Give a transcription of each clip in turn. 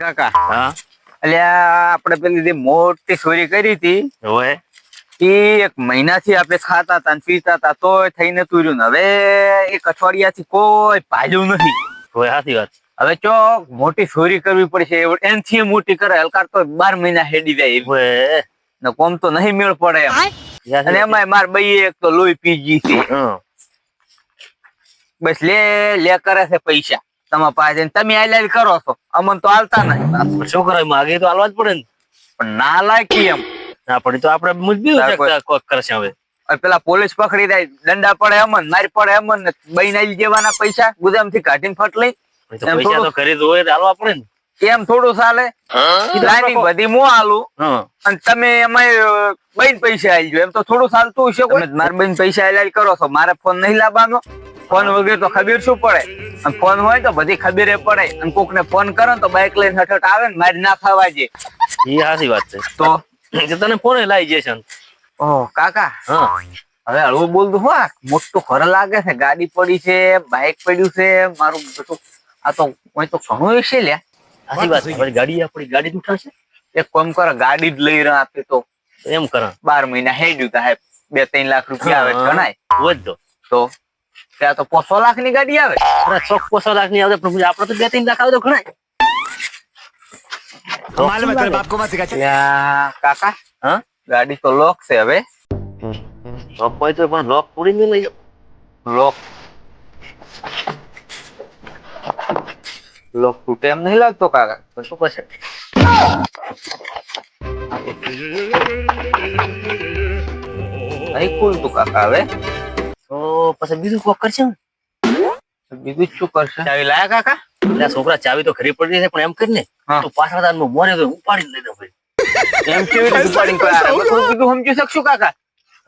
કાકા. હા. એટલે આપણે પેલી જે મોટી ચોરી કરી હતી હોય ઈ એક મહિનાથી આપણે ખાતા હતા ને પીતા હતા તો થઈને તુર્યું ને. હવે એક અઠવાડિયાથી કોઈ પાલ્યું નથી. હોય સાચી વાત. હવે ચો મોટી ચોરી કરવી પડશે. એનથી મોટી કરે હલકાર તો બાર મહિના હેડી જાય. ને કોમ તો નહીં મેળ પડે એમ. અને એમાં એમાંય માર બઈ એક તો લોહી પી ગઈ છે. બસ લે લે કરે છે પૈસા. તમારા પાસે તમે આલ્યા કરો છો. અમન તો હાલતા નહીં. શું કરે માગે તો હાલવા જ પડે ને. પણ ના લાયકી એમ. ના પડી તો આપણે કે કોક કરશે હવે. પેલા પોલીસ પકડી જાય દંડા પડે અમન મારી પડે અમન ને આવી જેવાના પૈસા ગુદામથી કાઢીને ફટ લઈ. પૈસા તો થોડું- ખરીદ હોય હાલવા પડે ને. એમ થોડું ચાલે. લાઈનિંગ બધી હું આલું હં. અને તમે એમાં બહેન પૈસા આલજો. એમ તો થોડું ચાલતું હશે મારા બૈન પૈસા આવેલા કરો છો. મારે ફોન નહીં લાવવાનો. ફોન વગર તો ખબર શું પડે? અને ફોન હોય તો બધી ખબર પડે. અને કોક ને ફોન કરો તો બાઇક લઈને હઠટ આવે ને મારી ના ખાવા જે એ સાચી વાત છે. તો? તને ફોન લાવી જશે ઓહ કાકા? હા. હવે હળવું બોલતું હો મોટું ઘર લાગે છે ગાડી પડી છે બાઇક પડ્યું છે મારું બધું આ તો કોઈ તો ઘણું છે લ્યા. સાચી વાત છે. ગાડી આપણી ગાડી જ ઉઠાશે? એક કામ કરો ગાડી જ લઈ રહ્યા આપે તો. એમ કરો. બાર મહિના હેડ્યું તા બે ત્રણ લાખ રૂપિયા આવે ગણાય. હોય તો. તો? kayak tuh poso lah nih gak dia we sok poso lah kini udah punya apa tuh dia tindak kau udah kena. Malu bab bapku masih kacau. Ya kakak. Huh? gak di tolok sih we apa itu apa lock puring ini lock. Lock putih yang nih lah tuh kakak. Tuh poso Aku untuk kakak, તો પછી બીજું કોક કરશે? બીજું શું કરશે? ચાવી લાયા કાકા? એટલે છોકરા ચાવી તો ખરી પડી છે પણ એમ કરીને તો પાછળનું મોરે તો ઉપાડી લઈ દઉં ભાઈ. એમ કેવી રીતે ઉપાડીને કોઈ આ કીધું સમજી શકશું કાકા?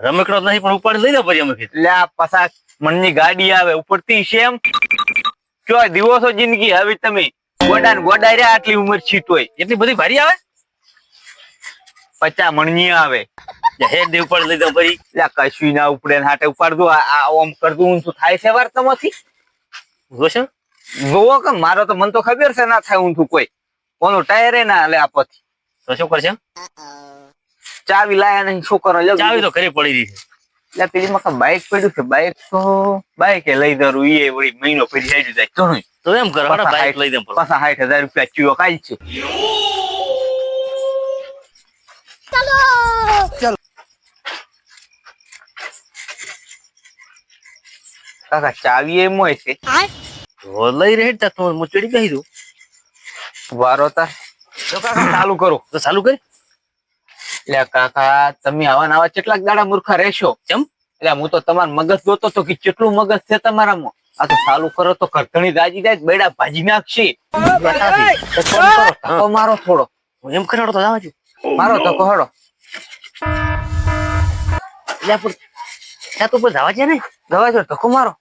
રમકડો નહીં પણ ઉપાડી લઈ પછી અમે કીધું એટલે આ પસાક મનની ગાડી આવે ઉપરથી શેમ જો દિવસો જિંદગી હવે તમે ગોડા ને ગોડા રહ્યા આટલી ઉંમર છીટોય. એટલી બધી ભારી આવે? પચા મણની આવે. જે દેવ દે લીધો પછી એટલે કશું ના ઉપડે હાટે ઉપાડતું આ ઓમ કરતું ઊંધું થાય છે વાર્તામાંથી જોશે જોવો કે મારો તો મન તો ખબર છે ના થાય ઊંધું કોઈ. કોનું ટાયરે ના હાલે આપોથી. તો શું કરશે? ચાવી લાયા નહીં શું કરો? ચાવી તો ઘરે પડી રહી છે. એટલે પેલી માં બાઈક પડ્યું છે? બાઈક તો બાઈક લઈ ધરું એ વળી મહિનો હેડી જાય. તો એમ કરો બાઈક લઈ દે પણ. પાછા સાઠ હજાર રૂપિયા ચીયો કાઢ છે? કાકા ચાવી એમ હોય છે. લઈ રહી તો તું હું ચડી બેસી દઉં વારો તાર. તો કાકા ચાલુ કરો. તો ચાલુ કરી. એટલે કાકા તમે આવા આવા કેટલાક દાડા મૂર્ખા રહેશો. કેમ એટલે હું તો તમાર મગજ જોતો તો કે કેટલું મગજ છે તમારામાં? આ તો ચાલુ કરો તો કરતણી દાજી જાય બેડા ભાજી નાખશે. તો મારો થોડો. હું એમ કરાડો તો જવા. મારો તો કહડો એટલે આપણે ત્યાં તો ઉપર જવા છે ને? દવા જો ધક્કો મારો.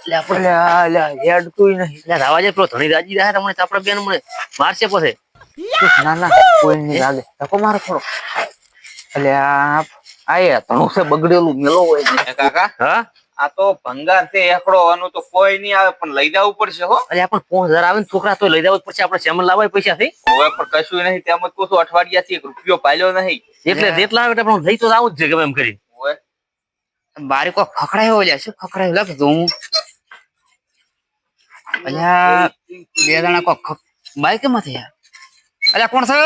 એટલે આપણે. લે હેડતું નહીં. એટલે જવા જાય પેલો ધણી રાજી રહ્યા તમને તો આપણે બેન મને મારશે પછી. ના ના કોઈ નહીં લાગે ધક્કો મારો થોડો. એટલે આ આયા છે બગડેલું મેલો હોય કાકા હા? આ તો ભંગાર છે એકડો આનું તો કોઈ નહીં આવે પણ લઈ જવું પડશે હો. પાંચ હજાર આવે ને છોકરા તો લઈ જવા પછી આપણે સેમન લાવવા પૈસા થી. હવે પણ કશું નહીં તેમ જ કહું છું અઠવાડિયાથી એક રૂપિયો પાલ્યો નહીં. એટલે જેટલા આવે એટલે આપણે લઈ તો આવું જ છે ગમે એમ કરી. બારી કોઈ ખખડાયો લે શું ખખડાયો? લાગે તો હું અલ્યા બે જણા કો બાઈકમાં થયા? અલ્યા કોણ છે?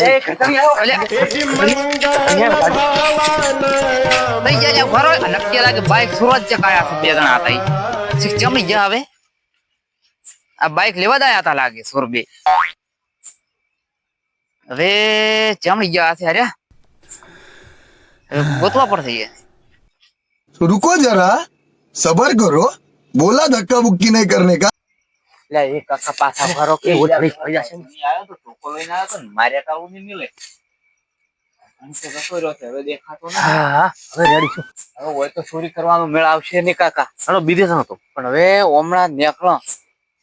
એ, ખતમ આવો. અલ્યા થઈ ગયા લ્યા ઘરો નક્કી લાગે બાઈક સુરત ચકાયા છે બે જણા હતા ઈ. ગયા હવે. આ બાઈક લેવા જ આયા હતા લાગે સુર બે હવે જમી ગયા છે અરે. ગોતવા પડશે रुको जरा सबर करो बोला धक्का बुक्की नहीं करने का લે, એ કાકા પાછા ફરો કે એ ઓછડી ફરી જશે ને. નહીં આવ્યો તો ટોકો લઈને આવ્યો તો ને માર્યા કાવું નહીં મિલે આમ તો જતો રહ્યો છે, હવે દેખાતો નથી. હા હા હવે રેડી છું હવે હોય તો ચોરી કરવાનો મેળ આવશે નહીં કાકા હાલો બીજે જાણો તો પણ હવે હમણાં નીકળો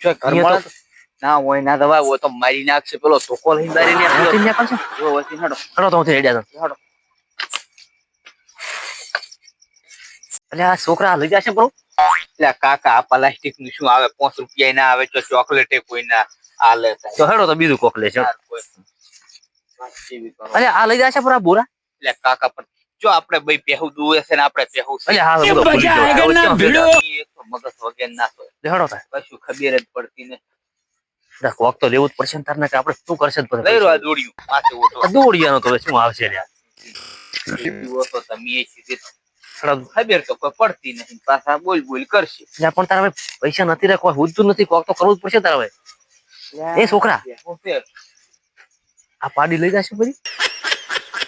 જો ઘર અહીંયા મળે તો- ના હોય ના દવા હોય તો મારી નાખશે પેલો ધોકો લઈને બારી વચ્ચે નાખ્યો ન્યા કરશો? જો વચ્ચે હેડો. હાલો તો હું રેડી જાઉં હેડો. એટલે આ છોકરા લઈ જશે બરો એટલે કાકા આ પ્લાસ્ટિકનું શું આવે? પાંચ રૂપિયા ના આવે તો ચોકલેટ કોઈ ના આ સાહેબ. તો હેડો તો બીજું કોક વાતચીત કરો. અરે આ લઈ જશે બરા બોરા? એટલે કાકા પણ જો આપણે ભાઈ પહેવું દુવે છે ને આપણે પહેવું છે. હા તો મગજ વગેરે ના હોય. હેડો થાય કશું ખબર જ પડતી ને તાર કોક તો લેવું જ પડશે ને તારને કે આપણે શું કરશે લઈ રહ્યો આ દોડ્યું. પાછું દોડિયાનો તો શું આવશે યાર તમે એ સીધી. ખબર તો કોઈ પડતી નહીં. પાછા બોલ બોલ કરશે. પણ તારા પૈસા નથી રાખવા. હુજતું નથી. કોક તો કરવું જ પડશે તારા હવે એ છોકરા. આ પાડી લઈ જશે પછી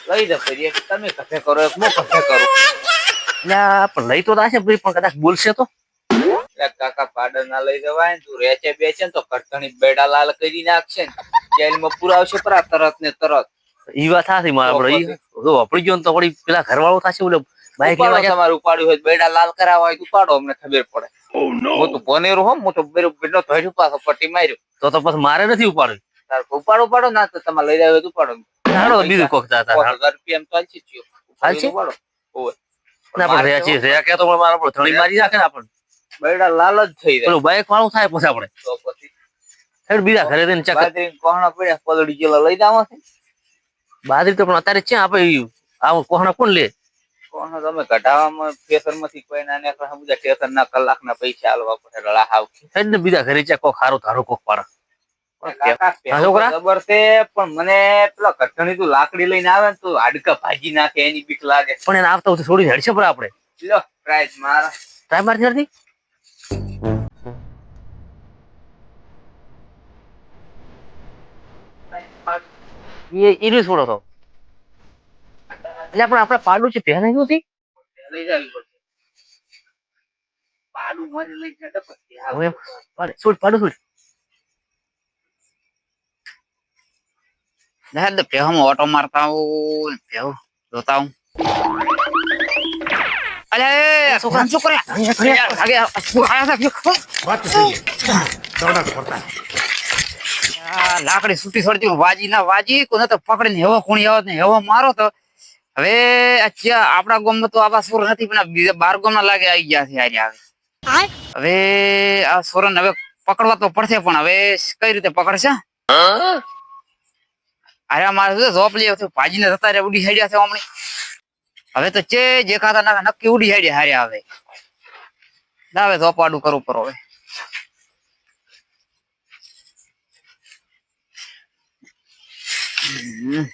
લઈ દે પછી એક તમે કફે કરો એક હું કફે કરો. પણ લઈ તો જશે પછી પણ કદાચ બોલશે તો. કાકા પાડર ના લઈ જવાય ને તું રેચે બેચે ને તો કરતણી બેડા લાલ કરી નાખશે ને. જેલમાં પુરાવશે પરા તરત ને તરત. ઈ વાત સાચી મારા ઈ વાપરી ગયો ને તો વળી પેલા ઘરવાળો થશે ઓલે બાઈક લેવા તમારે ઉપાડ્યું હોય બેડા લાલ કરાવવા હોય ઉપાડો અમને ખબર પડે. હું તો પોનેરો હોમ હું તો બેરો પાછો પટ્ટી માર્યો. તો તો પછી મારે નથી ઉપાડ્યું તાર ઉપાડો ઉપાડો ના તો તમારે લઈ જાય ઉપાડો. હાલો બીજું કોક તા પાંચ રૂપિયા એમ તો હાલશે જ ઉપાડો ઓય. ના પણ રહ્યા છીએ રહ્યા કે તો પણ મારા પર થળી મારી નાખે ને આપણને. બેડા લાલ જ થઈ જાય. પેલું બાઈક વાળું થાય પછી આપણે. તો પછી? હેડ બીજા ઘરે જઈને ચક બાજરીના કોહણા પડ્યા પલળી ગયેલા લઈ જાવ બાદરી તો પણ અત્યારે ક્યાં આપે ઈ? આવું કોહણા કોણ લે? તમે કઢાવામાં ફેસરમાંથી કોઈ ના ને બધા ટેશન ના કલાક ના પૈસા આલવા પડે રળા હાવ ને બીજા ઘરે ચા કોક હારો ધારો કોક પણ છોકરા? ખબર છે પણ મને પેલા કઠણી તું લાકડી લઈને આવે ને તો હાડકા ભાજી નાખે એની બીક લાગે. પણ એને આવતા હોય થોડી છોડી હેડશે પર આપણે. લો પ્રાઇઝ મારા. ટ્રાય મારતી નથી એ ઈનું છોડો તો. એટલે પણ આપણે પાડું છે પહેલા નથી હતી પાડું આગે આયા આ લાકડી સૂટી છોડતી વાજી ના વાજી કોને તો પકડીને હેવો કોણી આવત ને હેવો મારો તો હવે અચ્છા આપણા ગામમાં તો આવા સોર નથી પણ બીજા બાર ગામના લાગે આવી ગયા છે હારે આવે હવે આ સોરન હવે પકડવા તો પડશે પણ હવે કઈ રીતે પકડશે? અરે મારે શું જોપ લે ભાજીને જતા રે ઉડી હેડ્યા છે હમણાં. હવે તો ચે જે ખાતા નક્કી ઉડી હેડ્યા હારે આવે ના હવે જોપાડું કરવું પડો હવે. હમ.